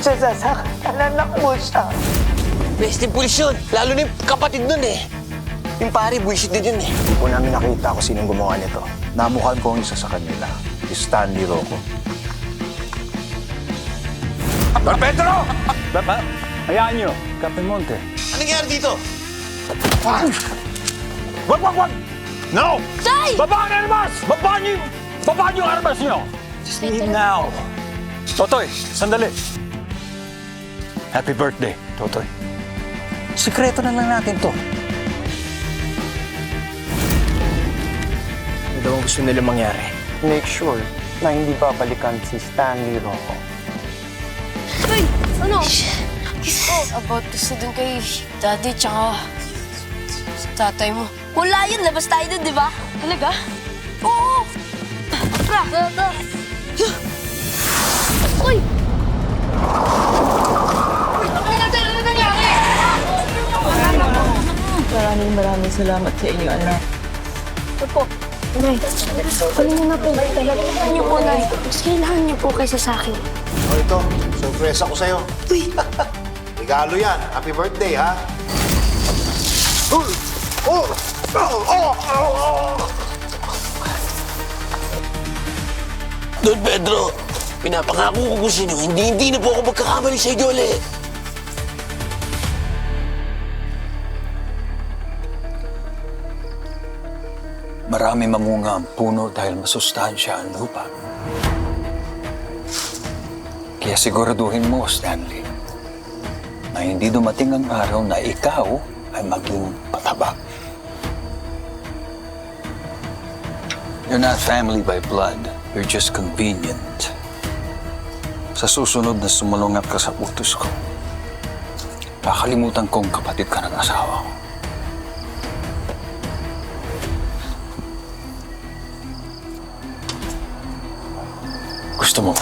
Siya sasaktan. Anak mo siya. Best in pulis yun. Lalo na yung kapatid nun eh. Yung pare, bullshit din yun eh. Hindi po namin nakita kung sinong gumawa nito. Namukhaan ko ang isa sa kanila, si Stanley Rocco. Don Pedro! Baba, hayaan niyo. Captain Monte. Anong nangyari dito? Wag, wag, wag! No! Tay! Baba ang armas! Baba niyo! Baba niyo ang armas niyo! Just leave now. Totoy, sandali. Happy birthday, Totoy. Sikreto na lang natin to. Ano daw ang gusto nila mangyari? Make sure na hindi babalikan si Stanley Rocco. Uy! Ano? Oh, about gusto dun kay daddy tsaka sa tatay mo. Wala yun, labas tayo dun, di ba? Talaga? Oo! Tara! Tara! Uy! Uy! Ano natin? Ano nangyari? Maraming maraming salamat sa inyo, anak. Ito po. Nay, kunin niyo na po. Talagang niyo po, Nay. Mas kailangan niyo po kaysa sa akin. O ito, surpresa ko sa'yo. Uy! Regalo yan. Happy birthday, ha? Oh! Oh! Oh! Oh! Oh! Don Pedro, pinapangako ko kung sino, hindi, hindi na po ako magkakamali sa inyo ulit. Marami mamunga ang puno dahil masustansya ang lupa. Kaya siguraduhin mo, Stanley, na hindi dumating ang araw na ikaw ay maging pataba. You're not family by blood. You're just convenient. Sa susunod na sumalungat ka sa utos ko, kakalimutan kong kapatid ka ng asawa ko. Gusto mo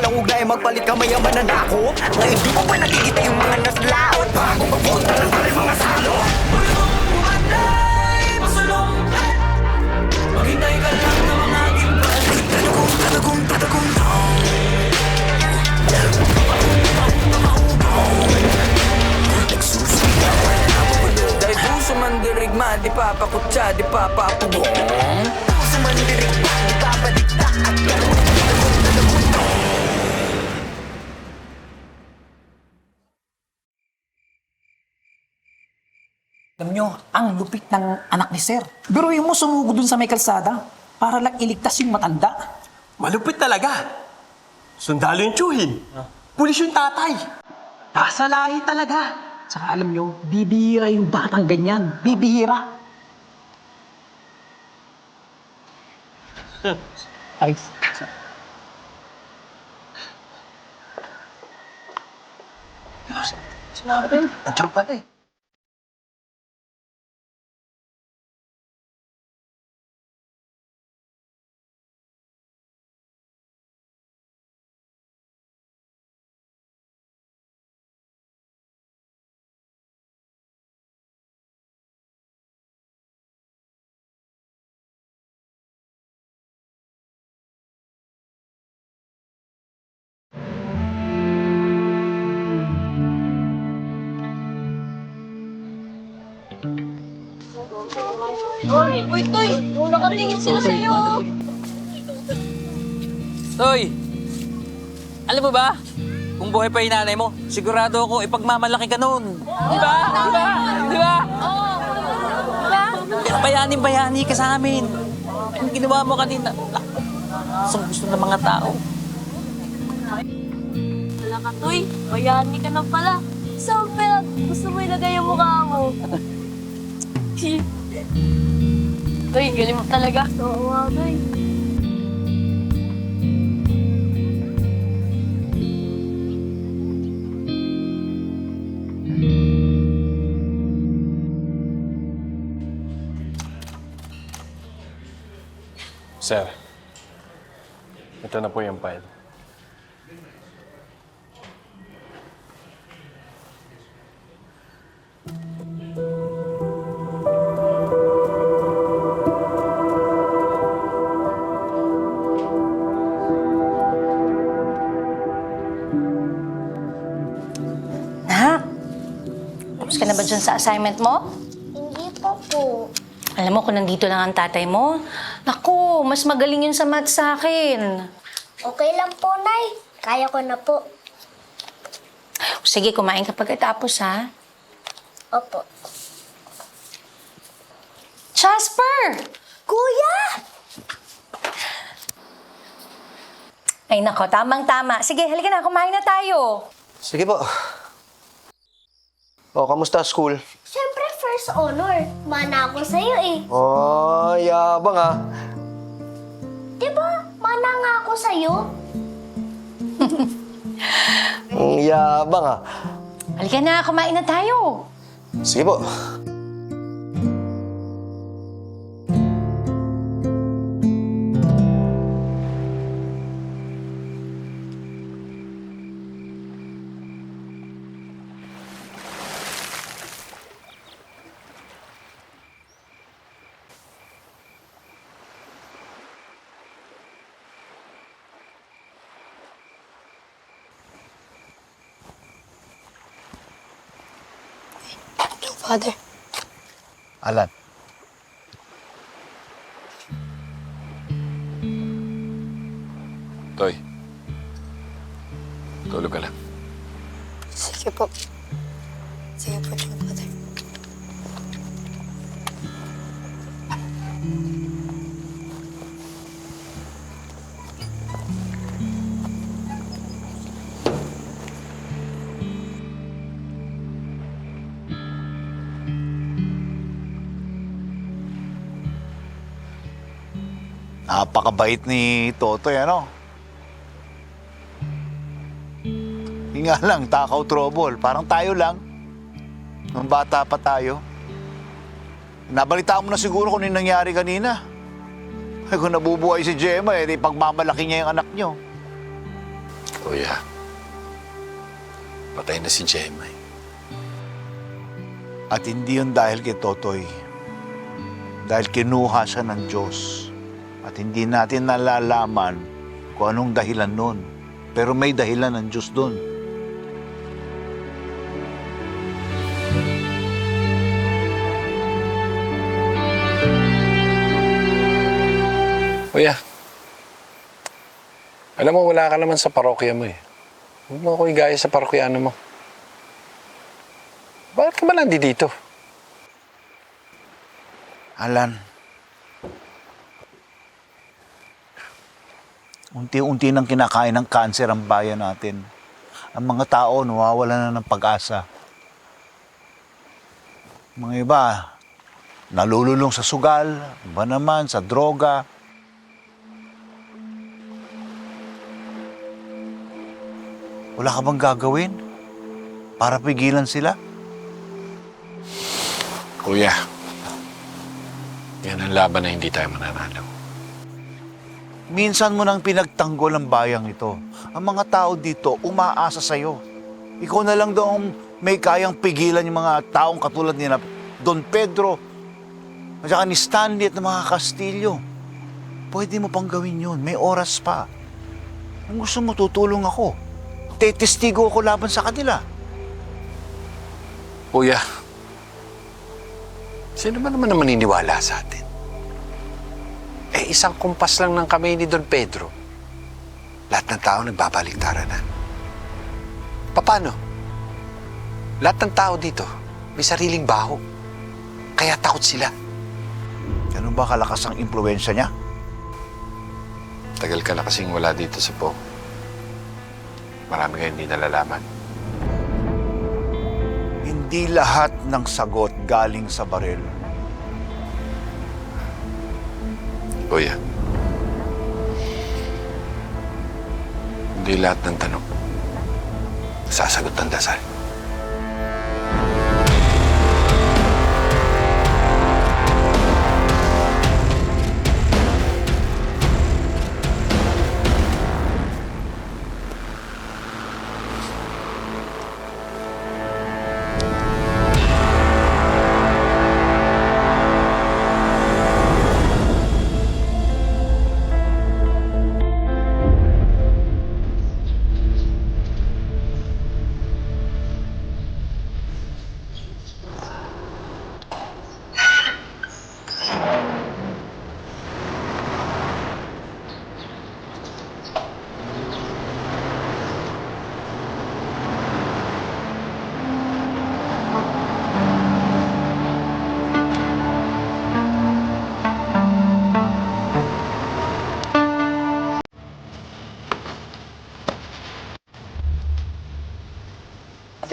Na palang ugnay Magpalit ka mayaman na nako. Ngayon di mo pa nakikita yung mga naslaot? Bago mapunta ng pala mga salo. Maghintay ka lang ng mga gimbal Tatagong, tatagong, tatagong Dahil puso man dirigma, di papakutsa, di papapugong. Puso mandirigma Di papadikta at ganun Alam nyo, ang lupit ng anak ni Sir. Biruin mo sumugo dun sa may kalsada para lang iligtas yung matanda. Malupit talaga. Sundalo yung tsuhin. Pulis yung tatay. Kasalahi talaga. Saka alam nyo, bibihira yung batang ganyan. Bibihira. Ay, Sinabi, nandiyan pala eh. Uy, Toy! Nakatingin sila sa'yo. Toy! Alam mo ba? Kung buhay pa yung nanay mo, sigurado ako ipagmamalaki ka noon. Di ba? Di ba? Di ba? Bayaning-bayani ka sa amin. Ang ginawa mo kanina, sa gusto ng mga tao. Wala ka, Toy. Bayani ka na pala. Saan pala gusto mo ilagay ang mukha mo? Toy, galing mo talaga. Oo nga, Toy. Sir, ito na po yung file. Assignment mo? Hindi pa po. Alam mo, kung nandito lang ang tatay mo, naku, mas magaling yun sa math sa akin. Okay lang po, Nay. Kaya ko na po. Sige, kumain ka pagkatapos, ha? Opo. Jasper! Kuya! Ay, nako, tamang-tama. Sige, halika na, kumain na tayo. Sige po. O, kamusta school? Siyempre, first honor. Mana ako sa'yo eh. Oh, yabang ah. Di ba? Mana nga ako sa'yo. Ang yabang ah. Halika na, kumain na tayo. Sige po. Father. Alan, Toy, tulog ka lang. Sige po. Sige po, Father. Napakabait ni Totoy, ano? Yung nga lang, takaw trouble. Parang tayo lang. Nung bata pa tayo. Nabalitaan mo na siguro kung yung nangyari kanina. Ay, kung nabubuhay si Gemma, eh, di pagmamalaki niya yung anak niyo. Kuya, patay na si Gemma. eh. At hindi yun dahil kay Totoy. Dahil kinuha siya ng Diyos. At hindi natin nalalaman kung anong dahilan nun. Pero may dahilan ng Diyos doon. Kuya, alam mo, wala ka naman sa parokya mo eh. Huwag mo ako igaya sa parokyano mo. Bakit ka ba nandito? Alan, unti-unti nang kinakain ng kanser ang bayan natin. Ang mga tao nawawala na ng pag-asa. Mga iba, nalululong sa sugal, iba naman sa droga. Wala ka bang gagawin para pigilan sila? Kuya, yan ang laban na hindi tayo mananalo. Minsan mo nang pinagtanggol ang bayang ito. Ang mga tao dito umaasa sa'yo. Ikaw na lang daw ang may kayang pigilan yung mga taong katulad ni Don Pedro at saka ni Stanley at ng mga Kastilyo. Pwede mo pang gawin yun. May oras pa. Kung gusto mo, tutulong ako. Tetestigo ako laban sa kanila. Kuya, sino ba naman na maniniwala sa atin? Eh, isang kumpas lang ng kamay ni Don Pedro. Lahat ng tao nagbabaliktaran na. Paano? Lahat ng tao dito may sariling baho. Kaya takot sila. Ganun ba kalakas ang impluensya niya? Tagal ka na kasing wala dito sa Po. Marami kayo hindi nalalaman. Hindi lahat ng sagot galing sa baril. Kuya. Hindi lahat ng tanong sasagot ng dasal.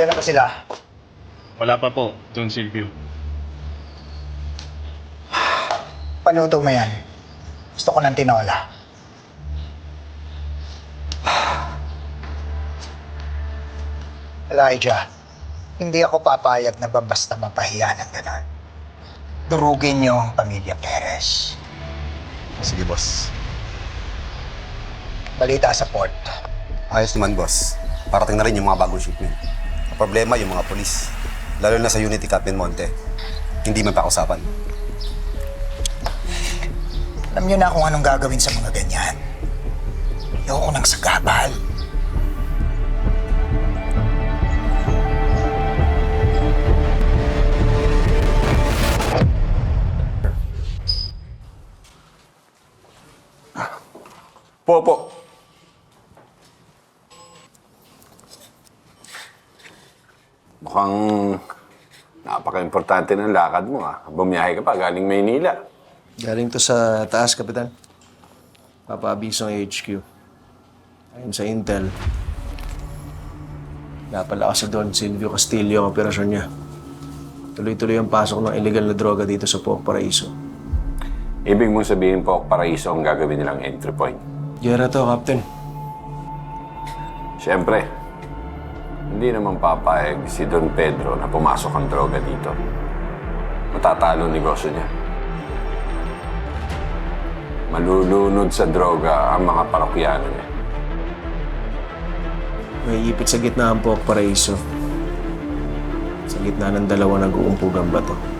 Na ba sila? Wala pa po, Don Silvio. Panuto mo yan. Gusto ko ng tinola. Elijah, hindi ako papayag na ba basta mapahiya ng gano'n. Durugin niyo ang pamilya Perez. Sige, boss. Balita sa port. Ayos naman, boss. Parating na rin yung mga bagong shipment. Problema yung mga polis. Lalo na sa Unity Captain Monte. Hindi man pa usapan. Alam niyo na kung anong gagawin sa mga ganyan. Ayoko nang sagabal. Po, po. Mukhang napaka-importante ng lakad mo ah. Bumiyahe ka pa galing Maynila. Galing to sa taas, Kapitan. Papaabiso ang HQ. Ayon sa Intel, napalakas sa Don Silvio Castillo ang operasyon niya. Tuloy-tuloy ang pasok ng illegal na droga dito sa Pook Paraiso. Ibig mong sabihin po, paraiso ang gagawin nilang entry point. Gera to, Captain. Siyempre, hindi naman papayag si Don Pedro na pumasok ang droga dito. Matatalo ang negosyo niya. Malulunod sa droga ang mga parokyano niya. May ipit sa gitna ang Pook Paraiso. Sa gitna ng dalawa nag-uumpugang bato.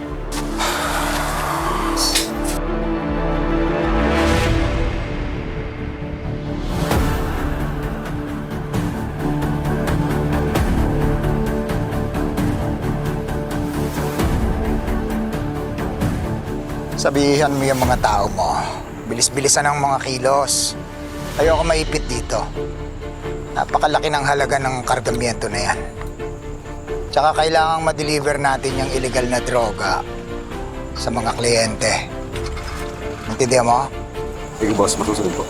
Sabihan mo yung mga tao mo. Bilis-bilisan ang mga kilos. Ayoko maipit dito. Napakalaki ng halaga ng kargamyento na yan. Tsaka kailangang ma-deliver natin yung illegal na droga sa mga kliyente. Intindihan mo? Sige boss, masusunod po.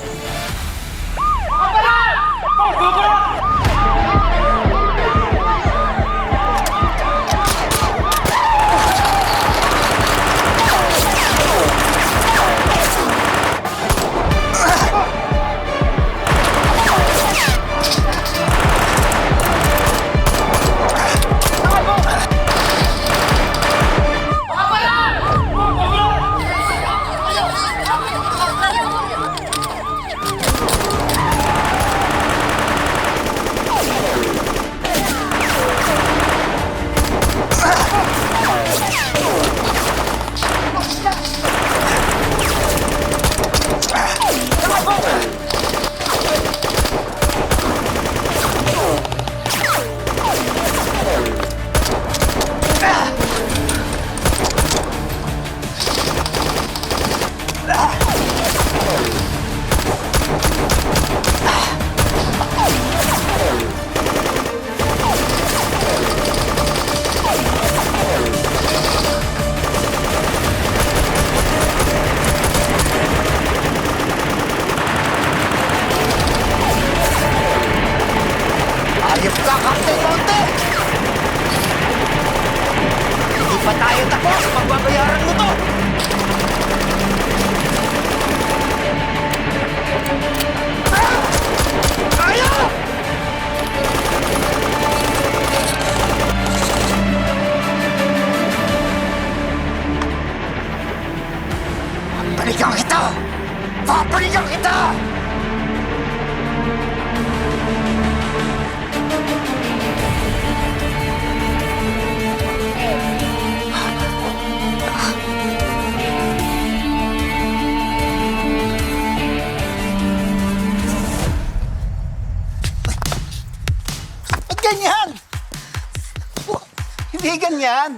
Ganyan.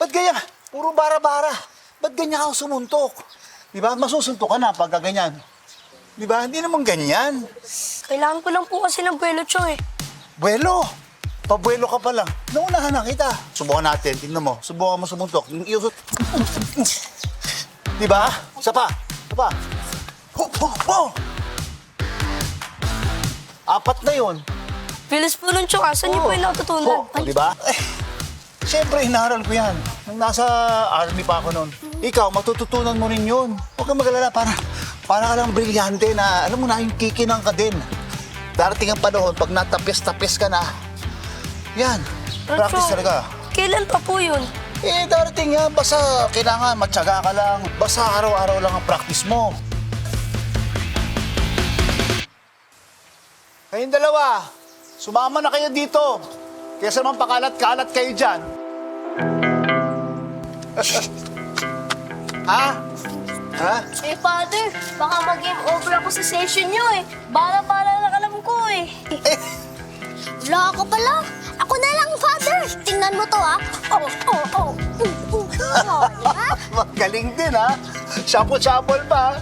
Ba't ganyan? Puro bara-bara. Ba't ganyan ka sumuntok? Di ba? Masusuntok ka na pagka ganyan. Di ba? Hindi naman ganyan. Kailangan ko lang po kasi ng buwelo, Chong eh. Buwelo. Pabuelo ka pa lang. Naunahan na kita. Subukan natin. Tingnan mo. Subukan mo sumuntok. Yung iyo... Di ba? Isa pa. Isa pa. Ho, ho, ho. Apat na yun. Bilis po nun, Chong. Saan niyo po yung natutunan? Oh, di ba? Siyempre, inaral ko yan. Nung nasa army pa ako noon. Ikaw, matututunan mo rin yun. Huwag kang magalala. Para, para ka lang brilyante na, alam mo na, yung kikinang ka din. Darating ang panahon, pag natapis-tapis ka na, yan, practice talaga. Kailan pa po yun? Eh, darating yan. Basta kailangan matyaga ka lang. Basta araw-araw lang ang practice mo. Kayong dalawa, sumama na kayo dito. Kesa naman pakalat-kalat kayo dyan. Ha? Ha? Eh, Father, baka mag-game over ako sa session niyo eh. Bala-bala lang alam ko eh. Wala ka pala. Ako na lang, Father. Tingnan mo to, ha? Oh, oh, oh. Uh, uh. Magaling din, ha? Shuffle-shuffle pa.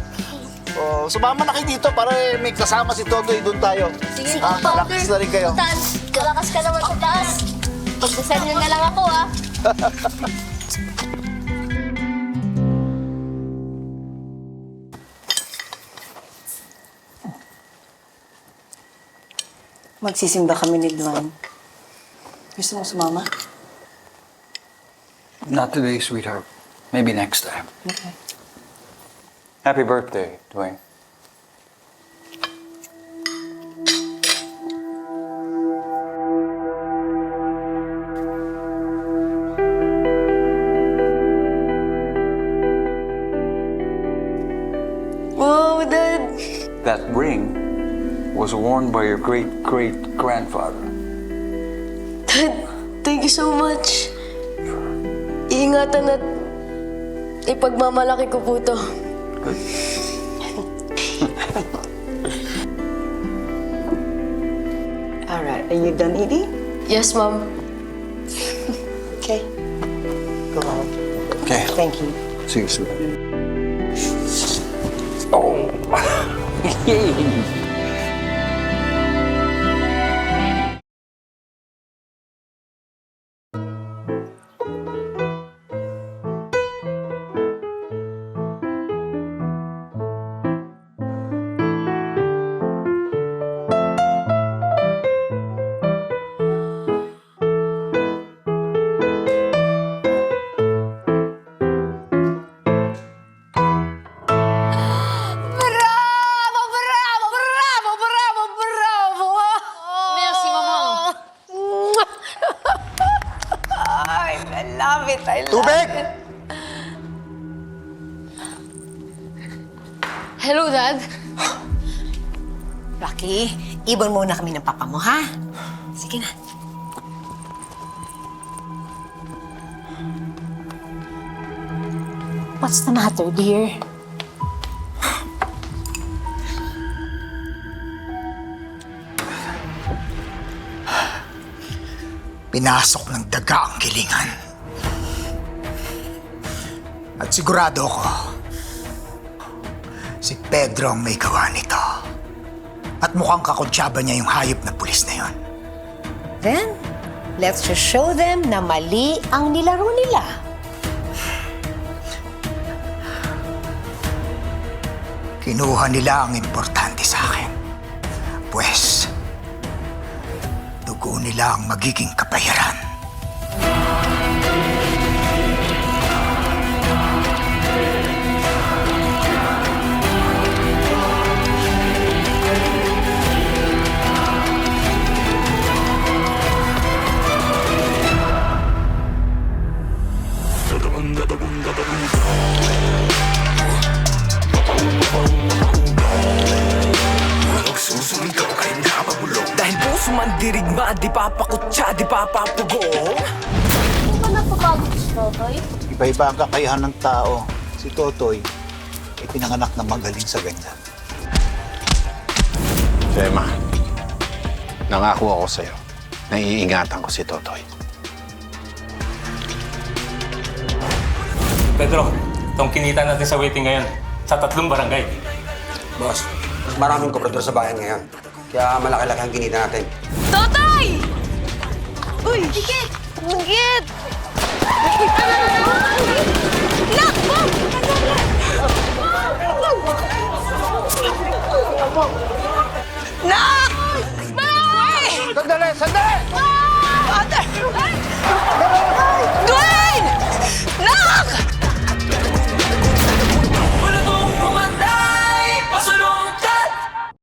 Oh, sumama na kayo dito para may kasama si Totoy. Doon tayo. Sige, Ah, Father. practice na rin kayo. Tan, kalakas ka naman sa taas. Pagdasal niyo na lang ako, ha? Magsisimba kami ni Duan. Gusto mo sumama? Not today, sweetheart. Maybe next time. Okay. Happy birthday, Dwayne. That ring was worn by your great great grandfather. Dad, thank you so much. Iingatan at ipagmamalaki ko po to. All right. Are you done eating? Yes, Mom. Okay. Go on. Okay. Thank you. See you soon. Game. Ibon muna kami ng papa mo, ha? Sige na. What's the matter, dear? Pinasok ng daga ang kilingan. At sigurado ako, si Pedro ang may gawa nito. At mukhang kakuntsaba niya yung hayop na pulis na yon. Then, let's just show them na mali ang nilaro nila. Kinuha nila ang importante sa akin. Pwes, dugo nila ang magiging kapayaran. Susunod kay napabulong Dahil puso man dirigma Di papakutsa, di papapugo Hindi ka napabago sa tatay? Iba-iba ang kakayahan ng tao. Si Totoy, ay pinanganak na magaling sa ganyan. Gemma, nangako ako sa'yo na iingatan ko si Totoy. Pedro, itong kinita natin sa waiting ngayon, sa tatlong barangay. Boss, mas maraming komprador sa bayan ngayon. Kaya malaki-laki ang ginita natin. Totoy! Uy! Gigit! Gigit! Lock! Bang! Knock! Bang! Sandali! Sandali!